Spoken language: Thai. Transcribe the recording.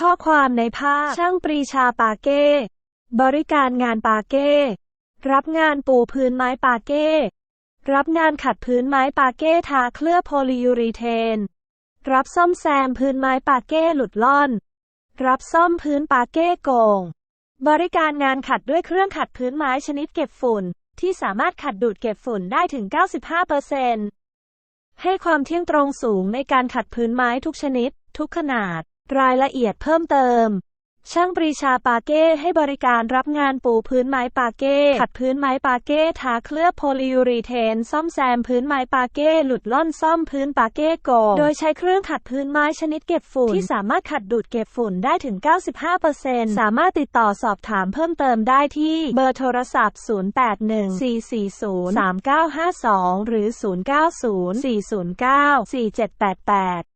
ข้อความในภาพช่างปรีชาปาเก้ บริการงานปาเก้ รับงานปูพื้นไม้ปาเก้ รับงานขัดพื้นไม้ปาเก้ทาเคลือบโพลียูรีเทน รับซ่อมแซมพื้นไม้ปาเก้หลุดล่อน รับซ่อมพื้นปาเก้โกง บริการงานขัดด้วยเครื่องขัดพื้นไม้ชนิดเก็บฝุ่น ที่สามารถขัดดูดเก็บฝุ่นได้ถึง 95%ให้ความเที่ยงตรงสูงในการขัดพื้นไม้ทุกชนิด ทุกขนาด รายละเอียดเพิ่มเติม ช่างปรีชาปาเก้ให้บริการรับงานปูพื้นไม้ปาเก้ ขัดพื้นไม้ปาเก้ทาเคลือบโพลียูรีเทน ซ่อมแซมพื้นไม้ปาเก้หลุดล่อนซ่อมพื้นปาเก้โกงโดยใช้เครื่องขัดพื้นไม้ชนิดเก็บฝุ่น ที่สามารถขัดดูดเก็บฝุ่นได้ถึง 95%สามารถติดต่อสอบถามเพิ่มเติมได้ที่เบอร์โทรศัพท์ 0814403952 หรือ 0904094788